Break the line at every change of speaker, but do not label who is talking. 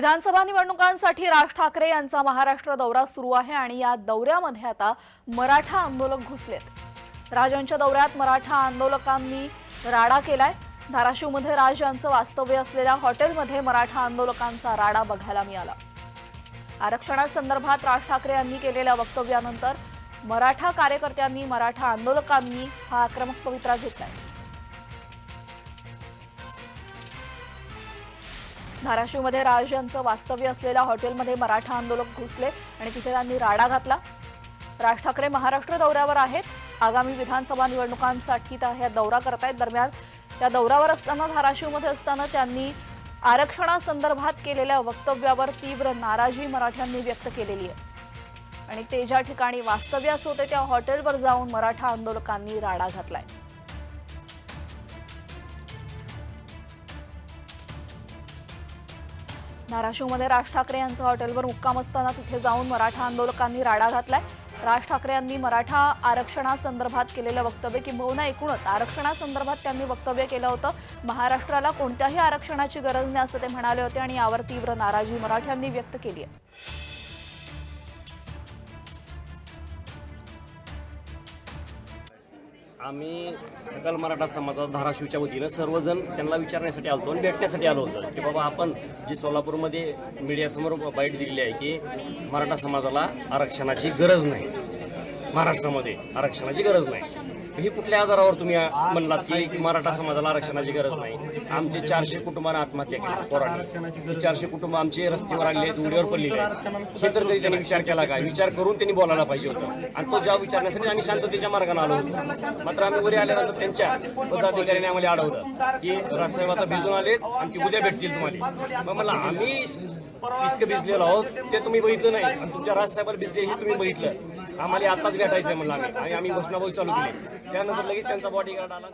विधानसभा निवडणुकांसाठी राज ठाकरे यांचा महाराष्ट्र दौरा सुरू आहे आणि या दौऱ्यामध्ये आता मराठा आंदोलक घुसलेत. राजांच्या दौऱ्यात मराठा आंदोलकांनी राडा केलाय. धाराशिवमध्ये राज यांचं वास्तव्य असलेल्या हॉटेलमध्ये मराठा आंदोलकांचा राडा बघायला मिळाला. आरक्षणासंदर्भात राज ठाकरे यांनी केलेल्या वक्तव्यानंतर मराठा कार्यकर्त्यांनी मराठा आंदोलकांनी हा आक्रमक पवित्रा घेतलाय. धाराशिवमध्ये राज यांचं वास्तव्य असलेल्या हॉटेलमध्ये मराठा आंदोलक घुसले आणि तिथे त्यांनी राडा घातला. राज ठाकरे महाराष्ट्र दौऱ्यावर आहेत. आगामी विधानसभा निवडणुकांसाठी त्या ह्या दौरा करतायत. दरम्यान त्या दौऱ्यावर असताना धाराशिवमध्ये असताना त्यांनी आरक्षणासंदर्भात केलेल्या वक्तव्यावर तीव्र नाराजी मराठ्यांनी व्यक्त केलेली आहे. आणि ते ज्या ठिकाणी वास्तव्यास होते त्या हॉटेलवर जाऊन मराठा आंदोलकांनी राडा घातलाय. धाराशिवमध्ये राज ठाकरे यांचं हॉटेलवर मुक्काम असताना तिथे जाऊन मराठा आंदोलकांनी राडा घातलाय. राज ठाकरे यांनी मराठा आरक्षणासंदर्भात केलेलं वक्तव्य किंबहुना एकूणच आरक्षणासंदर्भात त्यांनी वक्तव्य केलं होतं. महाराष्ट्राला कोणत्याही आरक्षणाची गरज नाही असं ते म्हणाले होते आणि यावर तीव्र नाराजी मराठ्यांनी व्यक्त केली आहे.
आम्ही सकल मराठा समाजात धाराशिवच्या वतीनं सर्वजण त्यांना विचारण्यासाठी आलो आणि भेटण्यासाठी आलो होतो की बाबा आपण जी सोलापूरमध्ये मीडियासमोर बाईट दिलेली आहे की मराठा समाजाला आरक्षणाची गरज नाही. महाराष्ट्रामध्ये आरक्षणाची गरज नाही. ही कुठल्या आधारावर तुम्ही म्हणलात की मराठा समाजाला आरक्षणाची गरज नाही? आमचे चारशे कुटुंबांना आत्महत्या केली पोरांनी. चारशे कुटुंब आमचे रस्त्यावर आहेत उडीवर पडलेले आहेत हे तर त्यांनी विचार केला काय विचार करून त्यांनी बोलायला पाहिजे होतं. आणि तो जबाब विचारण्यासाठी आम्ही शांततेच्या मार्गाने आलो होतो. मात्र आम्ही वरी आल्यानंतर त्यांच्या पदाधिकाऱ्यांनी आम्हाला अडवलं की राजसाहेब आता भिजून आलेत आणि ती उद्या भेटतील तुम्हाला. मग मला आम्ही इतकं भिजलेलो आहोत ते तुम्ही बघितलं नाही. आणि तुमच्या राजसाहेबाला भिजले हे तुम्ही बघितलं. आम्हाला आताच भेटायचं म्हणलं आम्ही. आणि आम्ही घोषणाबाई चालू केली. त्यानंतर लगेच त्यांचा बॉडीगार्ड आला.